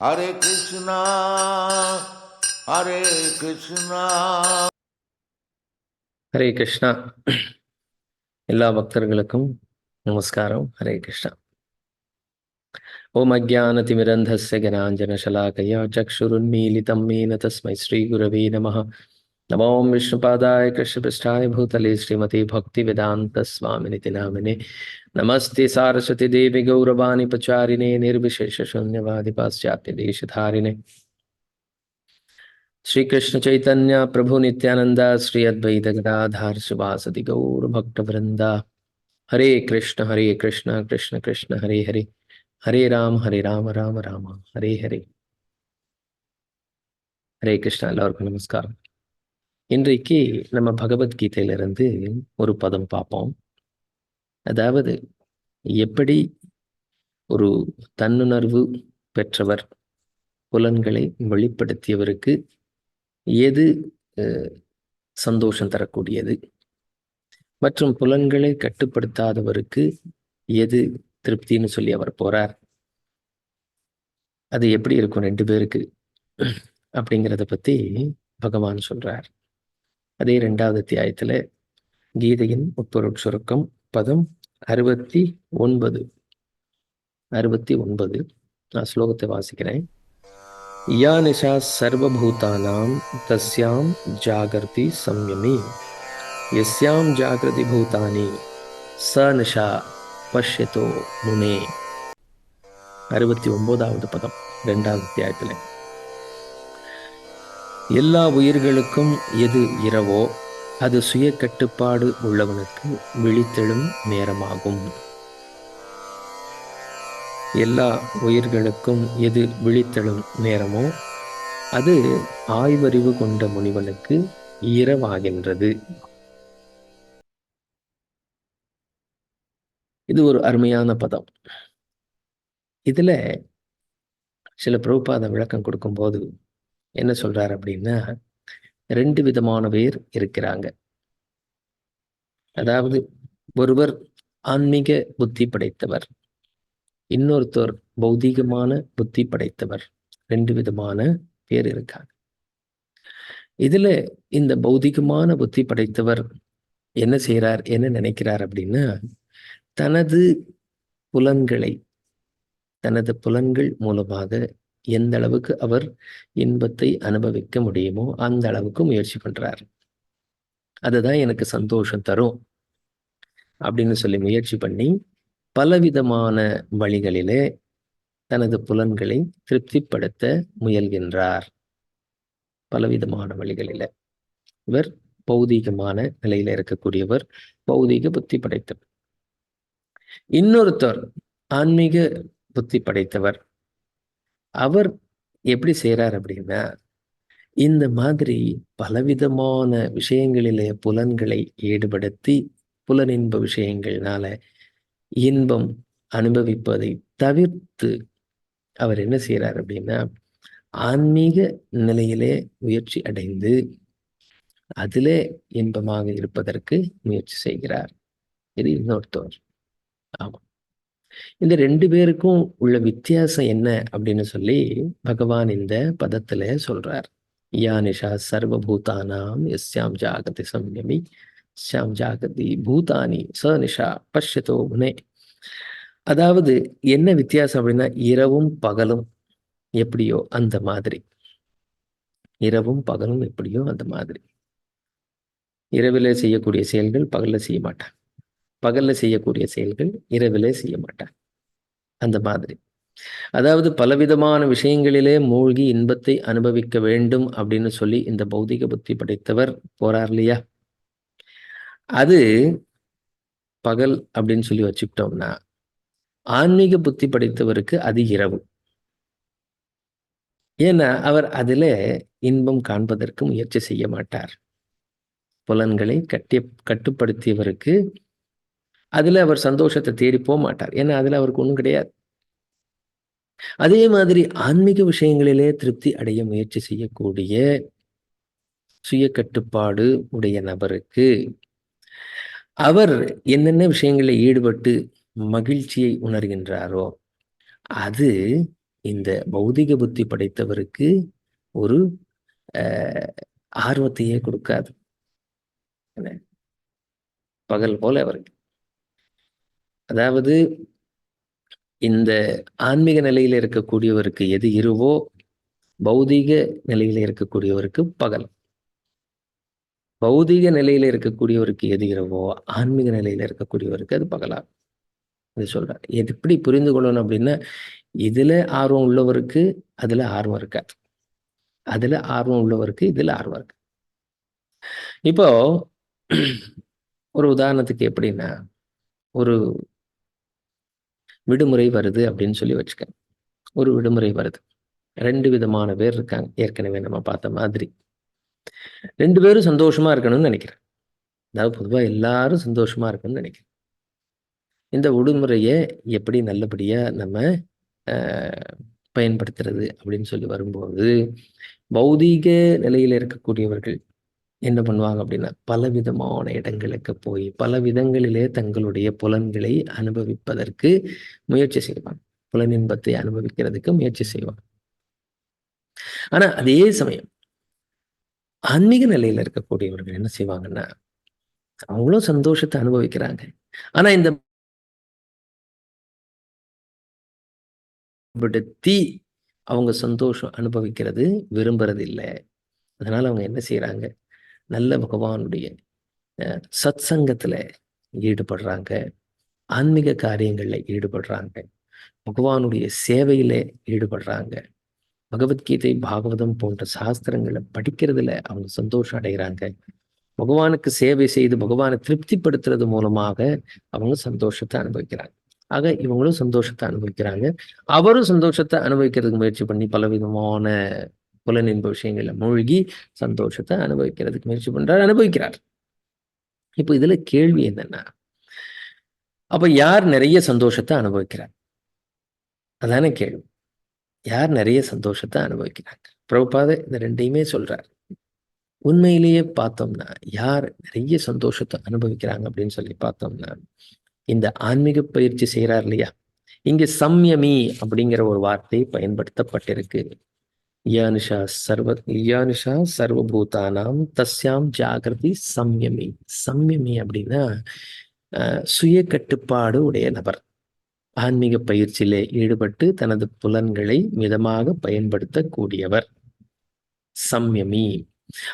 ಹರೇ ಕೃಷ್ಣ ಹರೇ ಕೃಷ್ಣ ஹரே கிருஷ்ணா எல்லா பக்தர்களுக்கும் நமஸ்காரம் ஹரே கிருஷ்ணா ஓம் அஜான திமிரந்தஸ்ய கனாஞ்சன சலாகயா சக்ஷுருன்மீலிதம் மேன தஸ்மை ஸ்ரீ குரவே நம नमो विष्णुपादाय कृष्णपृष्ठाय भूतले श्रीमती भक्ति वेदांत नामिने। नमस्ते सारस्वती देवी गौरवाणी पचारिणे निर्विशेष शून्यवादि पाश्चात्य श्री कृष्ण चैतन्य, प्रभु नित्यानंदा श्री अद्वैत गदाधार सुवासदि गौर भक्त वृंदा हरे कृष्ण हरे कृष्ण कृष्ण कृष्ण, हरे हरे। हरे राम हरे राम राम राम, हरे हरे। हरे कृष्णा लौर को नमस्कार। இன்றைக்கு நம்ம பகவத்கீதையிலிருந்து ஒரு பதம் பார்ப்போம். அதாவது எப்படி ஒரு தன்னுணர்வு பெற்றவர் புலன்களை வெளிப்படுத்தியவருக்கு எது அஹ், சந்தோஷம் தரக்கூடியது? மற்றும் புலன்களை கட்டுப்படுத்தாதவருக்கு எது திருப்தின்னு சொல்லி அவர் போறார். அது எப்படி இருக்கும் ரெண்டு பேருக்கு? அப்படிங்கிறத பத்தி பகவான் சொல்றார். அதே ரெண்டாவது தியாயத்தில் கீதையின் உட்பொருட் சுருக்கம் பதம் அறுபத்தி ஒன்பது. அறுபத்தி ஒன்பது. நான் ஸ்லோகத்தை வாசிக்கிறேன். யா நிஷா சர்வபூதானாம் தஸ்யாம் ஜாகிருதி சம்யமி. எஸ்யாம் ஜாகிருதி பூதானி ச நிஷா பஷ்யதோ முனே. அறுபத்தி ஒன்பதாவது பதம் ரெண்டாவது தியாயத்தில் எல்லா உயிர்களுக்கும் எது இரவோ அது சுய கட்டுப்பாடு உள்ளவனுக்கு விழித்தெழும் நேரமாகும். எல்லா உயிர்களுக்கும் எது விழித்தெழும் நேரமோ அது ஆய்வறிவு கொண்ட முனிவனுக்கு இரவாகின்றது. இது ஒரு அருமையான பதம். இதுல சில பிரபுபாத விளக்கம் கொடுக்கும்போது என்ன சொல்றாரு அப்படின்னா ரெண்டு விதமான பேர் இருக்கிறாங்க. அதாவது ஒருவர் ஆன்மீக புத்தி படைத்தவர் இன்னொருத்தர் பௌதீகமான புத்தி படைத்தவர் ரெண்டு விதமான பேர் இருக்காங்க. இதுல இந்த பௌதிகமான புத்தி படைத்தவர் என்ன செய்கிறார் என்ன நினைக்கிறார் அப்படின்னா தனது புலன்களை தனது புலன்கள் மூலமாக எந்த அளவுக்கு அவர் இன்பத்தை அனுபவிக்க முடியுமோ அந்த அளவுக்கு முயற்சி பண்றார். அதுதான் எனக்கு சந்தோஷம் தரும் அப்படின்னு சொல்லி முயற்சி பண்ணி பலவிதமான வழிகளிலே தனது புலன்களை திருப்திப்படுத்த முயல்கின்றார். பலவிதமான வழிகளில. இவர் பௌதீகமான நிலையில இருக்கக்கூடியவர் பௌதீக புத்தி படைத்தவர். இன்னொருத்தர் ஆன்மீக புத்தி படைத்தவர். அவர் எப்படி செய்கிறார் அப்படின்னா இந்த மாதிரி பலவிதமான விஷயங்களிலே புலன்களை ஈடுபடுத்தி புலனின்ப விஷயங்கள்னால இன்பம் அனுபவிப்பதை தவிர்த்து அவர் என்ன செய்கிறார் அப்படின்னா ஆன்மீக நிலையிலே முயற்சி அடைந்து அதிலே இன்பமாக இருப்பதற்கு முயற்சி செய்கிறார். இது இன்னொருத்தவர். ஆமா இந்த ரெண்டு பேருக்கும் உள்ள வித்தியாசம் என்ன அப்படின்னு சொல்லி பகவான் இந்த பதத்துல சொல்றார். யா நிஷா சர்வபூதானாம் எஸ்யாம் ஜாகதி சம்யமி ஷாம் ஜாகதி பூதானி ச நிஷா பஷ்யதோ முனே. அதாவது என்ன வித்தியாசம் அப்படின்னா இரவும் பகலும் எப்படியோ அந்த மாதிரி. இரவும் பகலும் எப்படியோ அந்த மாதிரி. இரவில் செய்யக்கூடிய செயல்கள் பகல்ல செய்ய மாட்டாங்க. பகல்ல செய்யக்கூடிய செயல்கள் இரவிலே செய்ய மாட்டார். அந்த மாதிரி. அதாவது பலவிதமான விஷயங்களிலே மூழ்கி இன்பத்தை அனுபவிக்க வேண்டும் அப்படின்னு சொல்லி இந்த பௌதிக புத்தி படைத்தவர் போறார் இல்லையா? அது பகல் அப்படின்னு சொல்லி வச்சுக்கிட்டோம்னா ஆன்மீக புத்தி படைத்தவருக்கு அது இரவு. ஏன்னா அவர் அதில் இன்பம் காண்பதற்கு முயற்சி செய்ய மாட்டார். புலன்களை கட்டி கட்டுப்படுத்தியவருக்கு அதுல அவர் சந்தோஷத்தை தேடி போக மாட்டார். ஏன்னா அதுல அவருக்கு ஒன்றும் கிடையாது. அதே மாதிரி ஆன்மீக விஷயங்களிலே திருப்தி அடைய முயற்சி செய்யக்கூடிய சுய கட்டுப்பாடு உடைய நபருக்கு அவர் என்னென்ன விஷயங்களில் ஈடுபட்டு மகிழ்ச்சியை உணர்கின்றாரோ அது இந்த பௌதிக புத்தி படைத்தவருக்கு ஒரு ஆர்வத்தையே கொடுக்காது. பகல் போல அவருக்கு. அதாவது இந்த ஆன்மீக நிலையில இருக்கக்கூடியவருக்கு எது இருவோ பௌதீக நிலையில இருக்கக்கூடியவருக்கு பகல். பௌதீக நிலையில இருக்கக்கூடியவருக்கு எது இரவோ ஆன்மீக நிலையில இருக்கக்கூடியவருக்கு அது பகலா இது சொல்றார். எது எப்படி புரிந்து கொள்ளணும் அப்படின்னா இதுல ஆர்வம் உள்ளவருக்கு அதுல ஆர்வம் இருக்காது. அதுல ஆர்வம் உள்ளவருக்கு இதுல ஆர்வம் இருக்கு. இப்போ ஒரு உதாரணத்துக்கு எப்படின்னா ஒரு விடுமுறை வருது அப்படின்னு சொல்லி வச்சுக்க ஒரு விடுமுறை வருது. ரெண்டு விதமான பேர் இருக்காங்க. ஏற்கனவே நம்ம பார்த்த மாதிரி. ரெண்டு பேரும் சந்தோஷமா இருக்கணும்னு நினைக்கிறேன். அதாவது பொதுவா எல்லாரும் சந்தோஷமா இருக்கணும்னு நினைக்கிறேன். இந்த விடுமுறையை எப்படி நல்லபடியா நம்ம பயன்படுத்துறது அப்படின்னு சொல்லி வரும்போது பௌதீக நிலையில இருக்கக்கூடியவர்கள் என்ன பண்ணுவாங்க அப்படின்னா பலவிதமான இடங்களுக்கு போய் பல விதங்களிலே தங்களுடைய புலன்களை அனுபவிப்பதற்கு முயற்சி செய்வாங்க. புலனின்பத்தை அனுபவிக்கிறதுக்கு முயற்சி செய்வாங்க. ஆனா அதே சமயம் ஆன்மீக நிலையில இருக்கக்கூடியவர்கள் என்ன செய்வாங்கன்னா அவங்களும் சந்தோஷத்தை அனுபவிக்கிறாங்க. ஆனா இந்த விடுத்தி அவங்க சந்தோஷம் அனுபவிக்கிறது விரும்புறது இல்லை அதனால அவங்க என்ன செய்யறாங்க நல்ல பகவானுடைய சத் சத்சங்கத்துல ஈடுபடுறாங்க. ஆன்மீக காரியங்கள்ல ஈடுபடுறாங்க. பகவானுடைய சேவையில ஈடுபடுறாங்க. பகவத்கீதை பாகவதம் போன்ற சாஸ்திரங்களை படிக்கிறதுல அவங்க சந்தோஷம் அடைகிறாங்க. பகவானுக்கு சேவை செய்து பகவானை திருப்திப்படுத்துறது மூலமாக அவங்க சந்தோஷத்தை அனுபவிக்கிறாங்க. ஆக இவங்களும் சந்தோஷத்தை அனுபவிக்கிறாங்க. அவரும் சந்தோஷத்தை அனுபவிக்கிறதுக்கு முயற்சி பண்ணி பலவிதமான புலனின்ப விஷயங்கள்ல மூழ்கி சந்தோஷத்தை அனுபவிக்கிறதுக்கு முயற்சி பண்றார் அனுபவிக்கிறார். இப்போ இதுல கேள்வி என்னன்னா அப்ப யார் நிறைய சந்தோஷத்தை அனுபவிக்கிறார்? அதானே கேள்வி. யார் நிறைய சந்தோஷத்தை அனுபவிக்கிறாங்க? பிரபுபாத இந்த ரெண்டையுமே சொல்றார். உண்மையிலேயே பார்த்தோம்னா யார் நிறைய சந்தோஷத்தை அனுபவிக்கிறாங்க அப்படின்னு சொல்லி பார்த்தோம்னா இந்த ஆன்மீக பயிற்சி செய்கிறார் இல்லையா? இங்க சம்யமி அப்படிங்கிற ஒரு வார்த்தை பயன்படுத்தப்பட்டிருக்கு. யானுஷா சர்வ யானுஷா சர்வபூதானாம் தஸ்யாம் ஜாகிரதி சம்யமி சம்யமி அப்படின்னா சுய கட்டுப்பாடு உடைய நபர். ஆன்மீக பயிற்சியிலே ஈடுபட்டு தனது புலன்களை மிதமாக பயன்படுத்தக்கூடியவர். சம்யமி.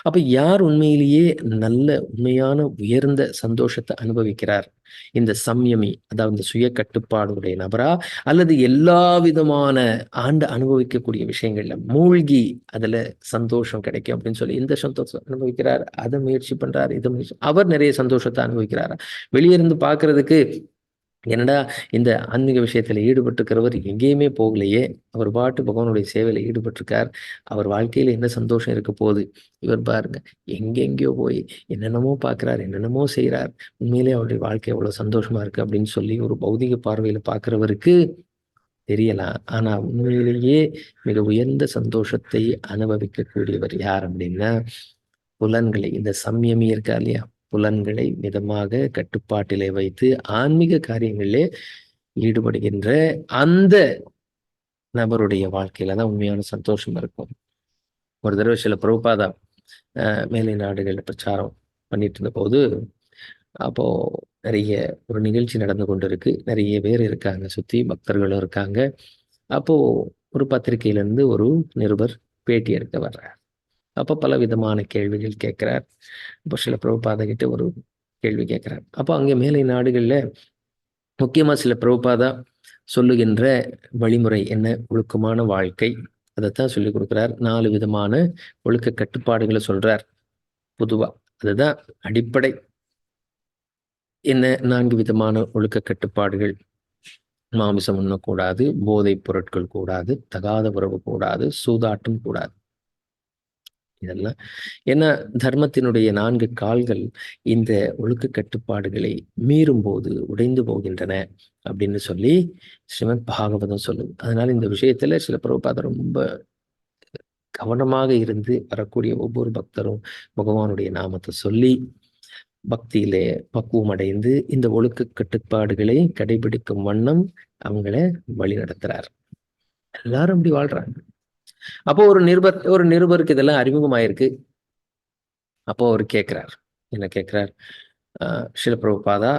அப்ப யார் உண்மையிலேயே நல்ல உண்மையான உயர்ந்த சந்தோஷத்தை அனுபவிக்கிறார்? இந்த சம்யமி அதாவது சுய கட்டுப்பாடுடைய நபரா? அல்லது எல்லா விதமான ஆண்டு அனுபவிக்கக்கூடிய விஷயங்கள்ல மூழ்கி அதுல சந்தோஷம் கிடைக்கும் அப்படின்னு சொல்லி இந்த சந்தோஷம் அனுபவிக்கிறார்? அதை முயற்சி பண்றாரு இதை முயற்சி அவர் நிறைய சந்தோஷத்தை அனுபவிக்கிறாரா? வெளியே இருந்து என்னடா இந்த ஆன்மீக விஷயத்துல ஈடுபட்டிருக்கிறவர் எங்கேயுமே போகலையே? அவர் பாட்டு பகவானுடைய சேவையில ஈடுபட்டிருக்கார். அவர் வாழ்க்கையில என்ன சந்தோஷம் இருக்க போகுது? இவர் பாருங்க எங்கெங்கேயோ போய் என்னென்னமோ பார்க்கிறார் என்னென்னமோ செய்கிறார் உண்மையிலே அவருடைய வாழ்க்கை எவ்வளோ சந்தோஷமா இருக்கு அப்படின்னு சொல்லி ஒரு பௌதிக பார்வையில பார்க்கிறவருக்கு தெரியலாம் ஆனா உண்மையிலேயே மிக உயர்ந்த சந்தோஷத்தை அனுபவிக்கக்கூடியவர் யார் அப்படின்னா புலன்களை. இந்த சம்யமி இருக்கா இல்லையா? புலன்களை மிதமாக கட்டுப்பாட்டிலே வைத்து ஆன்மீக காரியங்களிலே ஈடுபடுகின்ற அந்த நபருடைய வாழ்க்கையில தான் உண்மையான சந்தோஷம் இருக்கும். ஒரு தடவை சில பிரபுபாதா அஹ், மேலை நாடுகளில் பிரச்சாரம் பண்ணிட்டு இருந்த போது அப்போ நிறைய ஒரு நிகழ்ச்சி நடந்து கொண்டு இருக்கு நிறைய பேர் இருக்காங்க சுத்தி பக்தர்களும் இருக்காங்க. அப்போ ஒரு பத்திரிகையில இருந்து ஒரு நிருபர் பேட்டி எடுக்க வர்றார். அப்போ பல விதமான கேள்விகள் கேட்கிறார். இப்போ சில பிரபுபாதகிட்ட ஒரு கேள்வி கேட்கிறார். அப்போ அங்கே மேலை நாடுகள்ல முக்கியமா சில பிரபுபாதா சொல்லுகின்ற வழிமுறை என்ன? ஒழுக்கமான வாழ்க்கை. அதைத்தான் சொல்லி கொடுக்கிறார். நாலு விதமான ஒழுக்க கட்டுப்பாடுகளை சொல்றார். பொதுவா அதுதான் அடிப்படை. என்ன? நான்கு விதமான ஒழுக்க கட்டுப்பாடுகள். மாமிசம் உண்ணக்கூடாது போதைப் பொருட்கள் கூடாது தகாத உறவு கூடாது சூதாட்டம் கூடாது. இதெல்லாம் ஏன்னா தர்மத்தினுடைய நான்கு கால்கள் இந்த ஒழுக்க கட்டுப்பாடுகளை மீறும் போது உடைந்து போகின்றன அப்படின்னு சொல்லி ஸ்ரீமத் பாகவதம் சொல்லுது. அதனால இந்த விஷயத்துல சில பிரபுபாதம் ரொம்ப கவனமாக இருந்து வரக்கூடிய ஒவ்வொரு பக்தரும் பகவானுடைய நாமத்தை சொல்லி பக்தியிலே பக்குவம் அடைந்து இந்த ஒழுக்க கட்டுப்பாடுகளை கடைபிடிக்கும் வண்ணம் அவங்கள வழி நடத்துறார் எல்லாரும் அப்படி வாழ்றாங்க. அப்போ ஒரு நிருபர் ஒரு நிருபருக்கு இதெல்லாம் அறிமுகமாயிருக்கு. அப்போ அவர் கேட்கிறார் என்ன கேட்கிறார் ஆஹ் சிலப்பிரபுபாதா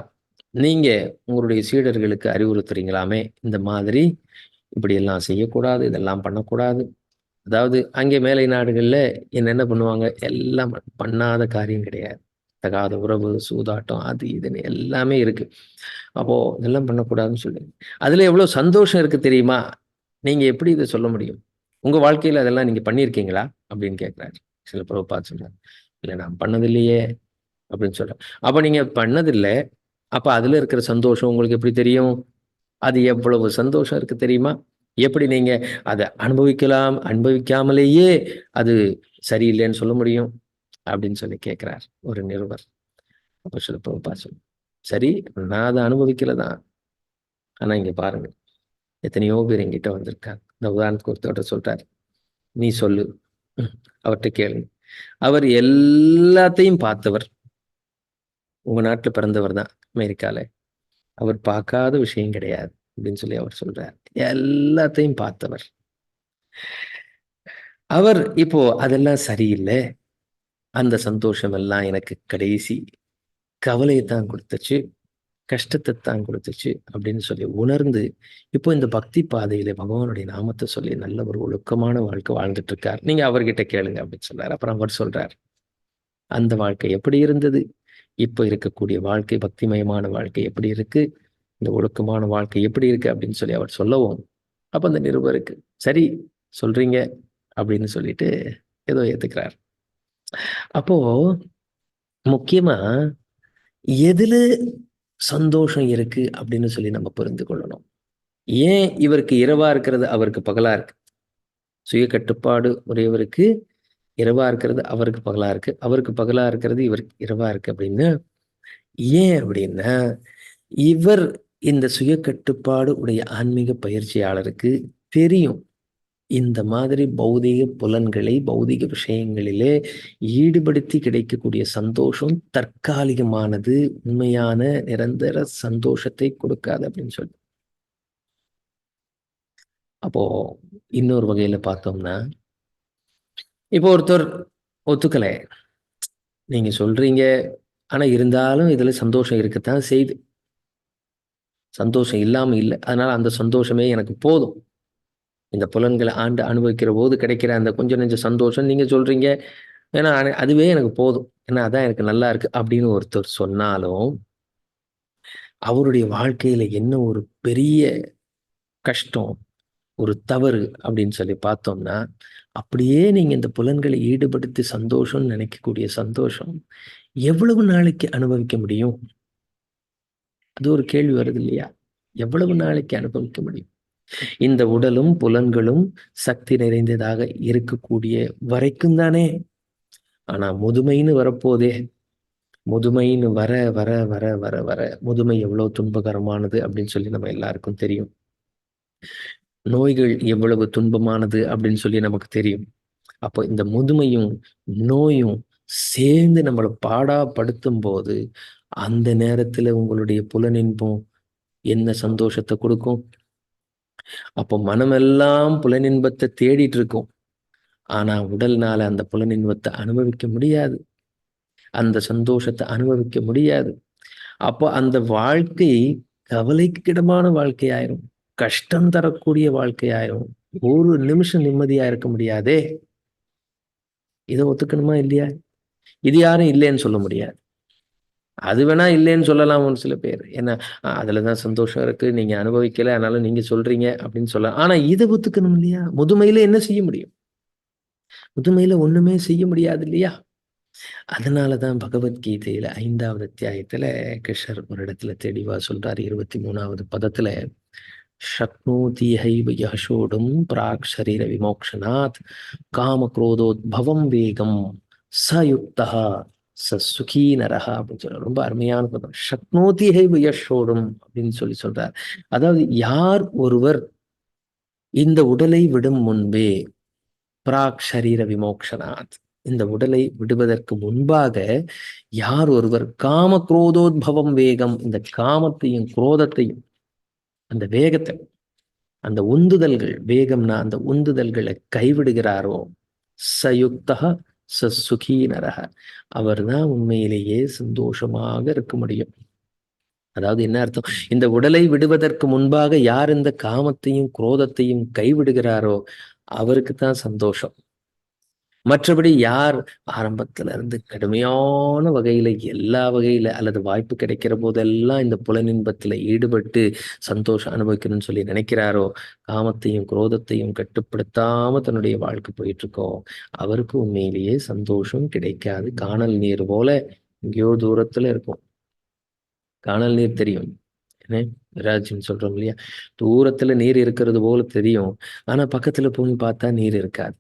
நீங்க உங்களுடைய சீடர்களுக்கு அறிவுறுத்துறீங்களாமே? இந்த மாதிரி இப்படி எல்லாம் செய்யக்கூடாது இதெல்லாம் பண்ணக்கூடாது. அதாவது அங்கே மேலை நாடுகளில் என்னென்ன பண்ணுவாங்க? எல்லாம் பண்ணாத காரியம் கிடையாது. தகாத உறவு சூதாட்டம் அது இதுன்னு எல்லாமே இருக்கு. அப்போ இதெல்லாம் பண்ணக்கூடாதுன்னு சொல்லி அதுல எவ்வளவு சந்தோஷம் இருக்கு தெரியுமா? நீங்க எப்படி இதை சொல்ல முடியும்? உங்கள் வாழ்க்கையில் அதெல்லாம் நீங்கள் பண்ணியிருக்கீங்களா? அப்படின்னு கேட்குறாரு. சில பார்த்து சொல்றாரு. இல்லை நான் பண்ணதில்லையே அப்படின்னு சொல்கிறேன் அப்போ நீங்கள் பண்ணதில்லை. அப்போ அதில் இருக்கிற சந்தோஷம் உங்களுக்கு எப்படி தெரியும்? அது எவ்வளவு சந்தோஷம் இருக்குது தெரியுமா? எப்படி நீங்கள் அதை அனுபவிக்கலாம் அனுபவிக்காமலேயே அது சரியில்லைன்னு சொல்ல முடியும்? அப்படின்னு சொல்லி கேட்குறார் ஒரு நிருபர். அப்போ சில பிரபுபா சொல்லு சரி நான் அதை அனுபவிக்கல தான். ஆனால் இங்கே பாருங்கள் எத்தனையோ பேர் என்கிட்ட வந்திருக்காங்க. இந்த உதாரணத்துக்கு ஒருத்தர் சொல்றாரு. நீ சொல்லு. அவர்கிட்ட கேளுங்க அவர் எல்லாத்தையும் பார்த்தவர் உங்க நாட்டுல பிறந்தவர் தான் அமெரிக்கால. அவர் பார்க்காத விஷயம் கிடையாது அப்படின்னு சொல்லி அவர் சொல்றார். எல்லாத்தையும் பார்த்தவர். அவர் இப்போ அதெல்லாம் சரியில்லை. அந்த சந்தோஷம் எல்லாம் எனக்கு கடைசி கவலையை தான் கொடுத்துச்சு. கஷ்டத்தை தான் கொடுத்துச்சு அப்படின்னு சொல்லி உணர்ந்து இப்போ இந்த பக்தி பாதையில பகவானுடைய நாமத்தை சொல்லி நல்ல ஒரு ஒழுக்கமான வாழ்க்கை வாழ்ந்துட்டு இருக்கார் நீங்க அவர்கிட்ட கேளுங்க அப்படின்னு சொல்றாரு அப்புறம் அவர் சொல்றார் அந்த வாழ்க்கை எப்படி இருந்தது? இப்போ இருக்கக்கூடிய வாழ்க்கை பக்திமயமான வாழ்க்கை எப்படி இருக்கு? இந்த ஒழுக்கமான வாழ்க்கை எப்படி இருக்கு அப்படின்னு சொல்லி அவர் சொல்லவும் அப்ப அந்த நிருபருக்கு சரி சொல்றீங்க அப்படின்னு சொல்லிட்டு ஏதோ ஏத்துக்கிறார். அப்போ முக்கியமா எதுல சந்தோஷம் இருக்கு அப்படின்னு சொல்லி நம்ம புரிந்து கொள்ளணும். ஏன் இவருக்கு இரவா இருக்கிறது அவருக்கு பகலா இருக்கு? சுய கட்டுப்பாடு உடையவருக்கு இரவா இருக்கிறது அவருக்கு பகலா இருக்கு. அவருக்கு பகலா இருக்கிறது இவருக்கு இரவா இருக்கு அப்படின்னு ஏன் அப்படின்னா இவர் இந்த சுய கட்டுப்பாடு உடைய ஆன்மீக பயிற்சியாளருக்கு தெரியும். இந்த மாதிரி பௌதிக புலன்களை பௌதிக விஷயங்களிலே ஈடுபடுத்தி கிடைக்கக்கூடிய சந்தோஷம் தற்காலிகமானது உண்மையான நிரந்தர சந்தோஷத்தை கொடுக்காது அப்படின்னு சொல்லி. அப்போ இன்னொரு வகையில பார்த்தோம்னா இப்போ ஒருத்தர் ஒத்துக்கலை. நீங்க சொல்றீங்க ஆனா இருந்தாலும் இதுல சந்தோஷம் இருக்கத்தான் செய்யுது சந்தோஷம் இல்லாம இல்லை அதனால அந்த சந்தோஷமே எனக்கு போதும். இந்த புலன்களை ஆண்டு அனுபவிக்கிற போது கிடைக்கிற அந்த கொஞ்சம் நெஞ்ச சந்தோஷம் நீங்க சொல்றீங்க. ஏன்னா அதுவே எனக்கு போதும். ஏன்னா அதான் எனக்கு நல்லா இருக்கு அப்படின்னு ஒருத்தர் சொன்னாலும் அவருடைய வாழ்க்கையில என்ன ஒரு பெரிய கஷ்டம் ஒரு தவறு அப்படின்னு சொல்லி பார்த்தோம்னா அப்படியே நீங்க இந்த புலன்களை ஈடுபடுத்தி சந்தோஷம்னு நினைக்கக்கூடிய சந்தோஷம் எவ்வளவு நாளைக்கு அனுபவிக்க முடியும்? அது ஒரு கேள்வி வருது இல்லையா? எவ்வளவு நாளைக்கு அனுபவிக்க முடியும்? இந்த உடலும் புலன்களும் சக்தி நிறைந்ததாக இருக்கக்கூடிய வரைக்கும் தானே. ஆனா முதுமைன்னு வரப்போதே. முதுமைன்னு வர வர வர வர வர. முதுமை எவ்வளவு துன்பகரமானது அப்படின்னு சொல்லி நம்ம எல்லாருக்கும் தெரியும். நோய்கள் எவ்வளவு துன்பமானது அப்படின்னு சொல்லி நமக்கு தெரியும். அப்போ இந்த முதுமையும் நோயும் சேர்ந்து நம்மளை பாடாப்படுத்தும் போது அந்த நேரத்துல உங்களுடைய புலனின்பம் என்ன சந்தோஷத்தை கொடுக்கும்? அப்போ மனமெல்லாம் புலனின்பத்தை தேடிட்டு இருக்கும் ஆனா உடல்னால அந்த புலனின்பத்தை அனுபவிக்க முடியாது. அந்த சந்தோஷத்தை அனுபவிக்க முடியாது. அப்போ அந்த வாழ்க்கை கவலைக்கிடமான வாழ்க்கையாயிரும். கஷ்டம் தரக்கூடிய வாழ்க்கையாயிரும். ஒரு நிமிஷம் நிம்மதியா இருக்க முடியாதே. இதை ஒத்துக்கணுமா இல்லையா? இது யாரும் இல்லைன்னு சொல்ல முடியாது. அது வேணா இல்லைன்னு சொல்லலாம் ஒரு சில பேர். ஏன்னா "அஹ், அதுலதான் சந்தோஷம் இருக்கு. நீங்க அனுபவிக்கல அதனால நீங்க சொல்றீங்க அப்படின்னு சொல்லலாம் ஆனா இதை ஒத்துக்கணும் இல்லையா? முதுமையில என்ன செய்ய முடியும்? முதுமையில ஒண்ணுமே செய்ய முடியாது இல்லையா? அதனாலதான் பகவத்கீதையில ஐந்தாவது அத்தியாயத்துல கிருஷ்ணர் ஒரு இடத்துல தெளிவா சொல்றாரு. இருபத்தி மூணாவது பதத்துல சக்னோதி ஹைவ யசோடும் பிராக் சரீர விமோக்ஷனாத் காம குரோதோத்பவம் வேகம் சயுக்தா ச சுகீ அப்படின்னு சொல்ற ரொம்ப அருமையான பதம். சக்னோதிகை ஹைவ அப்படின்னு சொல்லி சொல்றார். அதாவது யார் ஒருவர் இந்த உடலை விடும் முன்பே பிராக் ஷரீர விமோக்ஷனாத் இந்த உடலை விடுவதற்கு முன்பாக யார் ஒருவர் காம குரோதோத்பவம் வேகம் இந்த காமத்தையும் குரோதத்தையும் அந்த வேகத்தை அந்த உந்துதல்கள் வேகம்னா அந்த உந்துதல்களை கைவிடுகிறாரோ? சயுக்தா சசுகீனரக அவர்தான் உண்மையிலேயே சந்தோஷமாக இருக்க முடியும். அதாவது என்ன அர்த்தம்? இந்த உடலை விடுவதற்கு முன்பாக யார் இந்த காமத்தையும் குரோதத்தையும் கைவிடுகிறாரோ அவருக்கு தான் சந்தோஷம். மற்றபடி யார் ஆரம்பத்துல இருந்து கடுமையான வகையில எல்லா வகையில அல்லது வாய்ப்பு கிடைக்கிற போதெல்லாம் இந்த புலனின்பத்துல ஈடுபட்டு சந்தோஷம் அனுபவிக்கணும்னு சொல்லி நினைக்கிறாரோ காமத்தையும் குரோதத்தையும் கட்டுப்படுத்தாம தன்னுடைய வாழ்க்கை போயிட்டு இருக்கோம் அவருக்கு உண்மையிலேயே சந்தோஷம் கிடைக்காது. காணல் நீர் போல எங்கேயோ தூரத்துல இருக்கும். காணல் நீர் தெரியும். என்ன? ராஜ்யம் சொல்றோம் இல்லையா? தூரத்துல நீர் இருக்கிறது போல தெரியும். ஆனா பக்கத்துல போய் பார்த்தா நீர் இருக்காது.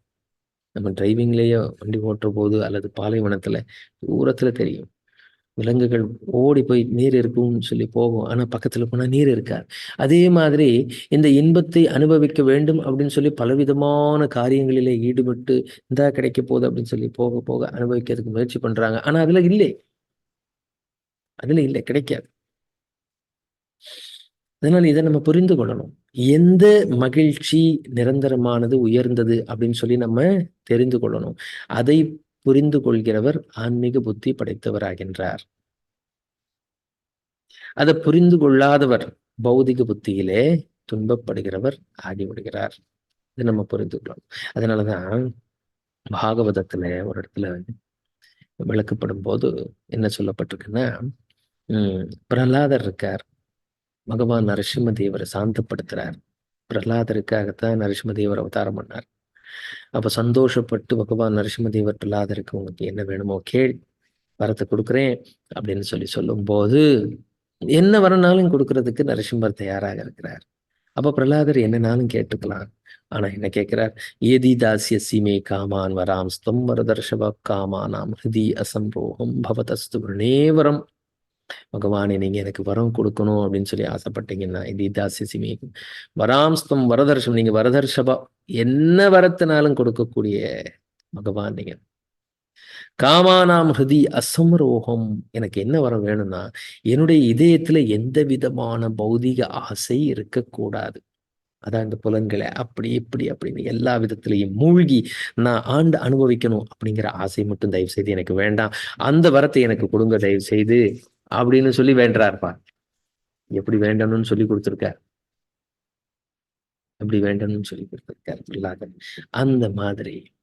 நம்ம டிரைவிங்லேயே வண்டி ஓட்டுற போது அல்லது பாலைவனத்துல தூரத்துல தெரியும். விலங்குகள் ஓடி போய் நீர் இருக்கும்னு சொல்லி போகும். ஆனா பக்கத்துல போனா நீர் இருக்காது. அதே மாதிரி இந்த இன்பத்தை அனுபவிக்க வேண்டும் அப்படின்னு சொல்லி பலவிதமான காரியங்களிலே ஈடுபட்டு இந்தா கிடைக்க போகுது அப்படின்னு சொல்லி போக போக அனுபவிக்கிறதுக்கு முயற்சி பண்றாங்க. ஆனா அதுல இல்லை. அதுல இல்லை. கிடைக்காது. அதனால இதை நம்ம புரிந்து கொள்ளணும். எந்த மகிழ்ச்சி நிரந்தரமானது உயர்ந்தது அப்படின்னு சொல்லி நம்ம தெரிந்து கொள்ளணும். அதை புரிந்து கொள்கிறவர் ஆன்மீக புத்தி படைத்தவராகின்றார். அதை புரிந்து கொள்ளாதவர் பௌதிக புத்தியிலே துன்பப்படுகிறவர் ஆகிவிடுகிறார். இது நம்ம புரிந்து கொள்ளணும். அதனாலதான் பாகவதத்துல ஒரு இடத்துல விளக்கப்படும் போது என்ன சொல்லப்பட்டிருக்குன்னா உம் பிரகலாதர் இருக்கார். பகவான் நரசிம்ம தேவரை சாந்தப்படுத்துறார். பிரகலாதருக்காகத்தான் நரசிம்மதேவர் அவதாரம் பண்ணார். அப்ப சந்தோஷப்பட்டு பகவான் நரசிம்மதேவர் பிரகலாதருக்கு உங்களுக்கு என்ன வேணுமோ கேள் வரத்தை கொடுக்குறேன் அப்படின்னு சொல்லி சொல்லும்போது என்ன வரனாலும் கொடுக்கறதுக்கு நரசிம்மர் தயாராக இருக்கிறார். அப்ப பிரகலாதர் என்னனாலும் கேட்டுக்கலாம். ஆனா என்ன கேட்கிறார்? ஏதி தாசிய சீமே காமான் வராம் ஸ்தம் வரதர்ஷவ காமானாம் ஹிருதி அசம்போகம் பவதஸ்து நேவரம் பகவானே நீங்க எனக்கு வரம் கொடுக்கணும் அப்படின்னு சொல்லி ஆசைப்பட்டீங்கன்னா இது தாசியசிமே வராம்ஸ்தம் வரதர்ஷம் நீங்க வரதர்ஷபா என்ன வரத்தினாலும் கொடுக்கக்கூடிய பகவான் நீங்க. காமானாம் ஹிருதி அசமரோகம் எனக்கு என்ன வரம் வேணும்னா என்னுடைய இதயத்துல எந்த விதமான பௌதிக ஆசை இருக்கக்கூடாது. அதான் இந்த புலன்களை அப்படி இப்படி அப்படின்னு எல்லா விதத்திலையும் மூழ்கி நான் ஆண்டு அனுபவிக்கணும் அப்படிங்கிற ஆசை மட்டும் தயவு செய்து எனக்கு வேண்டாம். அந்த வரத்தை எனக்கு கொடுங்க தயவு செய்து அப்படின்னு சொல்லி வேண்டாருப்பா எப்படி வேண்டணும்னு சொல்லி கொடுத்துருக்கார். அப்படி வேண்டணும்னு சொல்லி கொடுத்துருக்கார் பிரகலாதன் அந்த மாதிரி.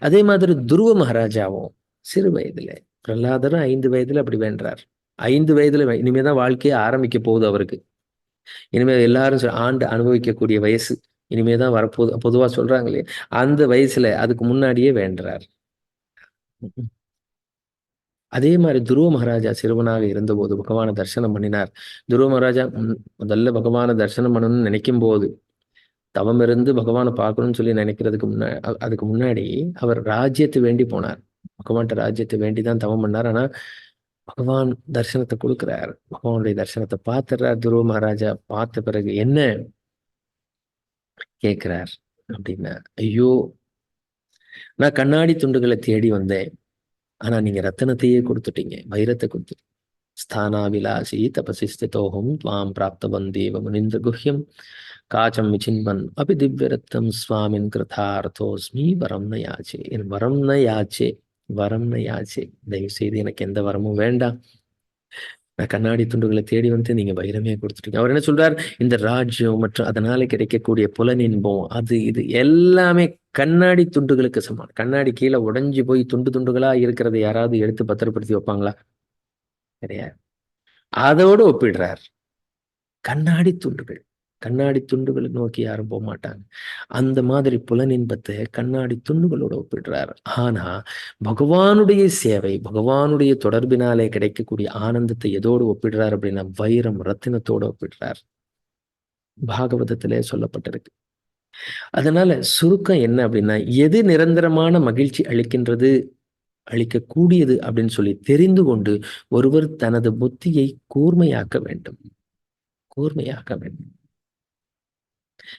அதே மாதிரி துருவ மகாராஜாவும் சிறு வயதுல பிரகலாதரும் ஐந்து வயதுல அப்படி வேண்டார் ஐந்து வயதுல இனிமேதான் வாழ்க்கையை ஆரம்பிக்க போகுது அவருக்கு. இனிமே எல்லாரும் ஆண்டு அனுபவிக்கக்கூடிய வயசு. இனிமேதான் வரப்போது பொதுவா சொல்றாங்களே அந்த வயசுல அதுக்கு முன்னாடியே வேண்டுறார். அதே மாதிரி துருவ மகாராஜா சிறுவனாக இருந்தபோது பகவானை தரிசனம் பண்ணினார். துருவ மகாராஜா முதல்ல பகவானை தரிசனம் பண்ணணும்னு நினைக்கும் போது தவம் இருந்து பகவானை பார்க்கணும்னு சொல்லி நினைக்கிறதுக்கு முன்னா அதுக்கு முன்னாடி அவர் ராஜ்யத்தை வேண்டி போனார். பகவான்கிட்ட ராஜ்யத்தை வேண்டி தான் தவம் பண்ணார். ஆனா பகவான் தரிசனத்தை கொடுக்குறார். பகவானுடைய தரிசனத்தை பார்த்துறார் துருவ மகாராஜா. பார்த்த பிறகு என்ன கேட்கிறார்? அப்படின்னா ஐயோ நான் கண்ணாடி துண்டுகளை தேடி வந்தேன். ஆனா நீங்க ரத்தனத்தையே கொடுத்துட்டீங்க. வைரத்தை கொடுத்துட்டீங்க ஸ்தானாவிலாசி தபசிஸ்திதோகம் துவாம் பிராப்தவந்தேவ முனிந்த குஹ்யம் காச்சம் விசின்வன் அபி திவ்யரத்தம் சுவாமின் கிருதார்த்தோஸ்மி வரம் ந யாச்சே என் வரம் ந யாச்சே வரம் ந யாச்சே தயவு செய்து எனக்கு எந்த வரமும் வேண்டாம். நான் கண்ணாடி துண்டுகளை தேடி வந்து நீங்க வைரமே கொடுத்துட்டீங்க. அவர் என்ன சொல்றார்? இந்த ராஜ்யம் மற்றும் அதனால கிடைக்கக்கூடிய புலனின்பம் அது இது எல்லாமே கண்ணாடி துண்டுகளுக்கு சமம். கண்ணாடி கீழே உடைஞ்சு போய் துண்டு துண்டுகளா இருக்கிறத யாராவது எடுத்து பத்திரப்படுத்தி வைப்பாங்களா? கிடையாது. அதோடு ஒப்பிடுறார். கண்ணாடி துண்டுகள். கண்ணாடி துண்டுகளை நோக்கி யாரும் போக மாட்டாங்க அந்த மாதிரி புலனின்பத்தை கண்ணாடி துண்டுகளோட ஒப்பிடுறார். ஆனா பகவானுடைய சேவை பகவானுடைய தொடர்பினாலே கிடைக்கக்கூடிய ஆனந்தத்தை எதோடு ஒப்பிடுறார் அப்படின்னா வைரம் ரத்தினத்தோடு ஒப்பிடுறார். பாகவதத்திலே சொல்லப்பட்டிருக்கு. அதனால சுருக்கம் என்ன அப்படின்னா எது நிரந்தரமான மகிழ்ச்சி அளிக்கின்றது அளிக்கக்கூடியது அப்படின்னு சொல்லி தெரிந்து கொண்டு ஒருவர் தனது புத்தியை கூர்மையாக்க வேண்டும். கூர்மையாக்க வேண்டும்.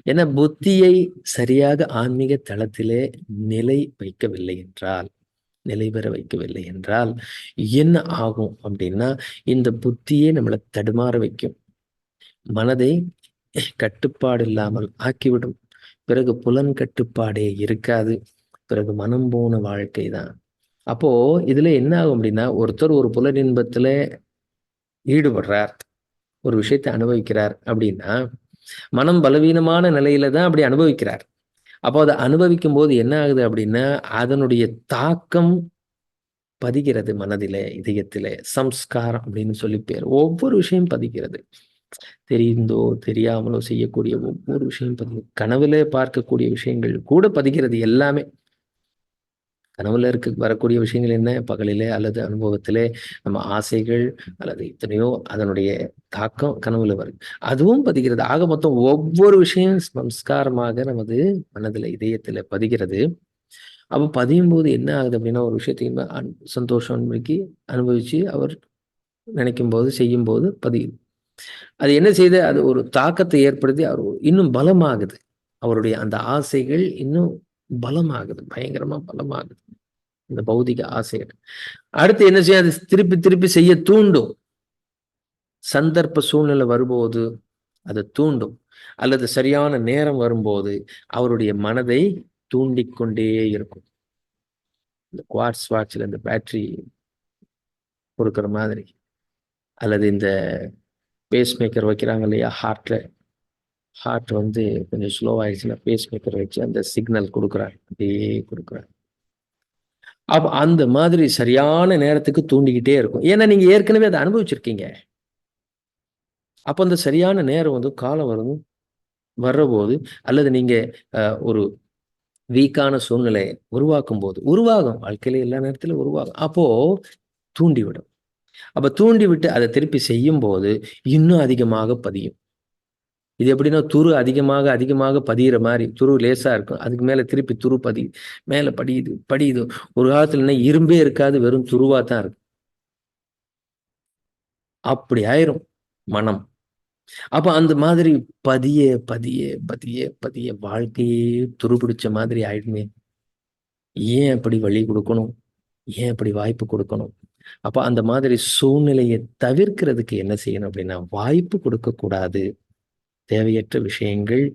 என புத்தியை சரியாக ஆன்மீக தளத்திலே நிலை வைக்கவில்லை என்றால் நிலை பெற வைக்கவில்லை என்றால் என்ன ஆகும் அப்படின்னா இந்த புத்தியே நம்மளை தடுமாற வைக்கும். மனதை கட்டுப்பாடு இல்லாமல் ஆக்கிவிடும். பிறகு புலன் கட்டுப்பாடே இருக்காது. பிறகு மனம் போன வாழ்க்கை தான். அப்போ இதுல என்ன ஆகும் அப்படின்னா ஒருத்தர் ஒரு புலனின்பத்துல ஈடுபடுறார். ஒரு விஷயத்தை அனுபவிக்கிறார் அப்படின்னா மனம் பலவீனமான நிலையில தான் அப்படி அனுபவிக்கிறார். அப்போ அதை அனுபவிக்கும் போது என்ன ஆகுது அப்படின்னா அதனுடைய தாக்கம் பதிகிறது மனதிலே இதயத்திலே. சம்ஸ்காரம் அப்படின்னு சொல்லி பேர். ஒவ்வொரு விஷயம் பதிகிறது. தெரிந்தோ தெரியாமலோ செய்யக்கூடிய ஒவ்வொரு விஷயம் பதிவு கனவுல பார்க்கக்கூடிய விஷயங்கள் கூட பதிகிறது எல்லாமே. கனவுல இருக்க வரக்கூடிய விஷயங்கள் என்ன? பகலிலே அல்லது அனுபவத்திலே நம்ம ஆசைகள் அல்லது எத்தனையோ அதனுடைய தாக்கம் கனவுல வருது அதுவும் பதிகிறது. ஆக மொத்தம் ஒவ்வொரு விஷயம் சம்ஸ்காரமாக நமது மனதில் இதயத்துல பதிகிறது. அப்போ பதியும் போது என்ன ஆகுது அப்படின்னா ஒரு விஷயத்தையும் சந்தோஷம் அனுபவிச்சு அவர் நினைக்கும் போது செய்யும் போது பதியுது அது என்ன செய்து அது ஒரு தாக்கத்தை ஏற்படுத்தி அவர் இன்னும் பலமாகுது. அவருடைய அந்த ஆசைகள் இன்னும் பலமாகுது பயங்கரமா பலமாகுது. இந்த பௌதிக ஆசைகள். அடுத்து என்ன செய்ய அது திருப்பி திருப்பி செய்ய தூண்டும். சந்தர்ப்ப சூழ்நிலை வரும்போது அதை தூண்டும். அல்லது சரியான நேரம் வரும்போது அவருடைய மனதை தூண்டிக்கொண்டே இருக்கும். இந்த குவார்ட்ஸ் வாட்சில் இந்த பேட்டரி கொடுக்குற மாதிரி. அல்லது இந்த பேஸ் மேக்கர் வைக்கிறாங்க இல்லையா? ஹார்ட்ல. ஹார்ட் வந்து கொஞ்சம் ஸ்லோ ஆயிடுச்சுன்னா பேஸ் மேக்கர் வச்சு அந்த சிக்னல் கொடுக்குறாரு. அப்படியே கொடுக்குறாரு. அப்ப அந்த மாதிரி சரியான நேரத்துக்கு தூண்டிக்கிட்டே இருக்கும். ஏன்னா நீங்க ஏற்கனவே அதை அனுபவிச்சிருக்கீங்க. அப்போ அந்த சரியான நேரம் வந்து காலம் வரும் வர்றபோது அல்லது நீங்க ஒரு வீக்கான சூழ்நிலையை உருவாக்கும் போது உருவாகும். வாழ்க்கையில எல்லா நேரத்திலும் உருவாகும். அப்போ தூண்டிவிடும். அப்ப தூண்டி விட்டு அதை திருப்பி செய்யும் போது இன்னும் அதிகமாக பதியும். இது எப்படின்னா துரு அதிகமாக அதிகமாக பதிகிற மாதிரி துரு லேசா இருக்கும். அதுக்கு மேல திருப்பி துரு பதி மேல படியுது படியுது. ஒரு காலத்துல என்ன இரும்பே இருக்காது வெறும் துருவா தான் இருக்கும் அப்படி ஆயிரும் மனம். அப்ப அந்த மாதிரி பதிய பதிய பதிய பதிய வாழ்க்கையே துருபிடிச்ச மாதிரி ஆயிடுமே. ஏன் அப்படி வழி கொடுக்கணும்? ஏன் அப்படி வாய்ப்பு கொடுக்கணும்? அப்ப அந்த மாதிரி சூழ்நிலையை தவிர்க்கிறதுக்கு என்ன செய்யணும் அப்படின்னா வாய்ப்பு கொடுக்க கூடாது தேவையற்ற விஷயங்கள்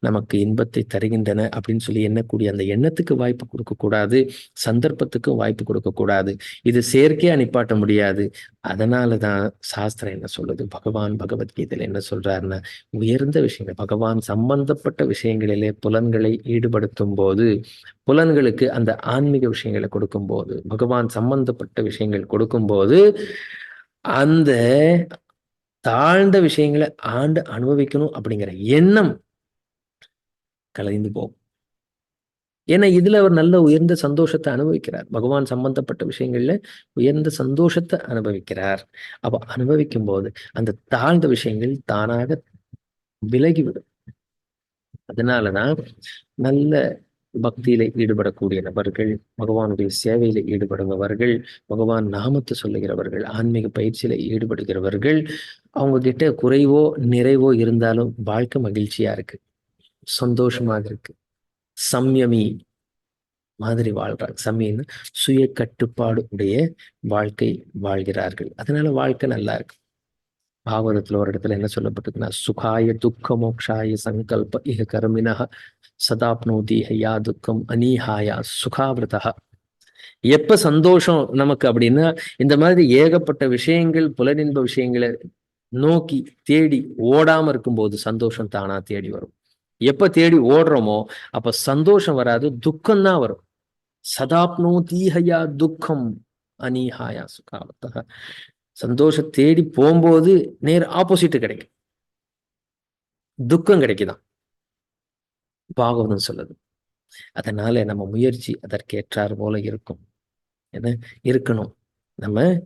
நமக்கு இன்பத்தை தருகின்றன அப்படின்னு சொல்லி எண்ணக்கூடிய அந்த எண்ணத்துக்கு வாய்ப்பு கொடுக்கக்கூடாது சந்தர்ப்பத்துக்கும் வாய்ப்பு கொடுக்கக்கூடாது. இது செயற்கையா நிப்பாட்ட முடியாது. அதனால தான் சாஸ்திரம் என்ன சொல்லுது? பகவான் பகவத்கீதையில் என்ன சொல்றாருன்னா உயர்ந்த விஷயங்கள் பகவான் சம்பந்தப்பட்ட விஷயங்களிலே புலன்களை ஈடுபடுத்தும் போது புலன்களுக்கு அந்த ஆன்மீக விஷயங்களை கொடுக்கும் போது பகவான் சம்பந்தப்பட்ட விஷயங்கள் கொடுக்கும்போது அந்த தாழ்ந்த விஷயங்களை ஆண்டு அனுபவிக்கணும் அப்படிங்கிற எண்ணம் கலைந்து போகும். ஏன்னா இதுல அவர் நல்ல உயர்ந்த சந்தோஷத்தை அனுபவிக்கிறார். பகவான் சம்பந்தப்பட்ட விஷயங்கள்ல உயர்ந்த சந்தோஷத்தை அனுபவிக்கிறார். அப்ப அனுபவிக்கும் போது அந்த தாழ்ந்த விஷயங்கள் தானாக விலகிவிடும். அதனாலதான் நல்ல பக்தியில ஈடுபடக்கூடிய நபர்கள் பகவானுடைய சேவையில ஈடுபடுபவர்கள் பகவான் நாமத்தை சொல்லுகிறவர்கள் ஆன்மீக பயிற்சியில ஈடுபடுகிறவர்கள் அவங்க கிட்ட குறைவோ நிறைவோ இருந்தாலும் வாழ்க்கை மகிழ்ச்சியா இருக்கு. சந்தோஷமாக இருக்கு. சம்யமி மாதிரி வாழ்றாங்க. சம்யன்னு சுய கட்டுப்பாடு உடைய வாழ்க்கை வாழ்கிறார்கள். அதனால வாழ்க்கை நல்லா இருக்கு. பாகவதத்தில் ஒரு இடத்துல என்ன சொல்லப்பட்டிருக்குன்னா சுகாய துக்க மோக்ஷாய சங்கல்ப இக கர்மினா சதாப்னோதி ஹையா துக்கம் அனீஹாயா சுகாவிரதா எப்ப சந்தோஷம் நமக்கு அப்படின்னா இந்த மாதிரி ஏகப்பட்ட விஷயங்கள் புலனின்ப விஷயங்களை நோக்கி தேடி ஓடாம இருக்கும்போது சந்தோஷம் தானா தேடி வரும். எப்ப தேடி ஓடுறோமோ அப்ப சந்தோஷம் வராது துக்கம் தான் வரும். சதாப்னோ தீஹயா துக்கம் அனீஹாயா சுகாவத்தக சந்தோஷம் தேடி போகும்போது நேர் ஆப்போசிட் கிடைக்கும். துக்கம் கிடைக்குதான். பாகவதம் சொல்லுது. அதனால நம்ம முயற்சி அதற்கேற்றார் போல இருக்கும். என்ன? இருக்கணும். நம்ம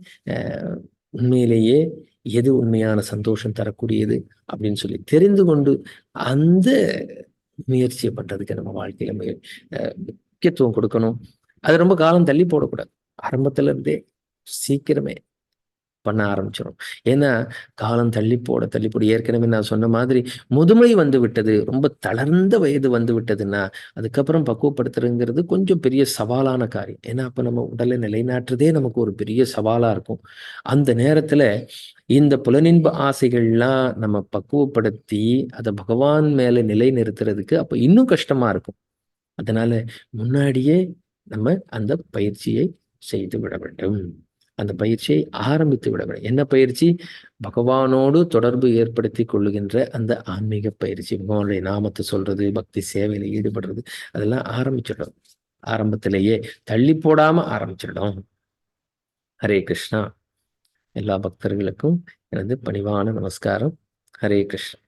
உண்மையிலேயே எது உண்மையான சந்தோஷம் தரக்கூடியது அப்படின்னு சொல்லி தெரிந்து கொண்டு அந்த முயற்சியை பண்றதுக்கு நம்ம வாழ்க்கையில முய முக்கியத்துவம் கொடுக்கணும். அது ரொம்ப காலம் தள்ளி போடக்கூடாது. ஆரம்பத்துல இருந்தே சீக்கிரமே பண்ண ஆரம்பிச்சிடும் ஏன்னா காலம் தள்ளி போட தள்ளி போட. ஏற்கனவே நான் சொன்ன மாதிரி முதுமை வந்து விட்டது ரொம்ப தளர்ந்த வயது வந்து விட்டதுன்னா அதுக்கப்புறம் பக்குவப்படுத்துறதுங்கிறது கொஞ்சம் பெரிய சவாலான காரியம். ஏன்னா அப்போ நம்ம உடலை நிலைநாட்டுறதே நமக்கு ஒரு பெரிய சவாலாக இருக்கும். அந்த நேரத்தில் இந்த புலனின்ப ஆசைகள்லாம் நம்ம பக்குவப்படுத்தி அதை பகவான் மேலே நிலை நிறுத்துறதுக்கு அப்போ இன்னும் கஷ்டமா இருக்கும். அதனால முன்னாடியே நம்ம அந்த பயிற்சியை செய்து விட வேண்டும். அந்த பயிற்சியை ஆரம்பித்து விட வேண்டும். என்ன பயிற்சி? பகவானோடு தொடர்பு ஏற்படுத்தி கொள்ளுகின்ற அந்த ஆன்மீக பயிற்சி. பகவானுடைய நாமத்தை சொல்றது பக்தி சேவையில் ஈடுபடுறது அதெல்லாம் ஆரம்பிச்சிடும் ஆரம்பத்திலேயே தள்ளி போடாம ஆரம்பிச்சிடும் ஹரே கிருஷ்ணா. எல்லா பக்தர்களுக்கும் எனது பணிவான நமஸ்காரம். ஹரே கிருஷ்ணா.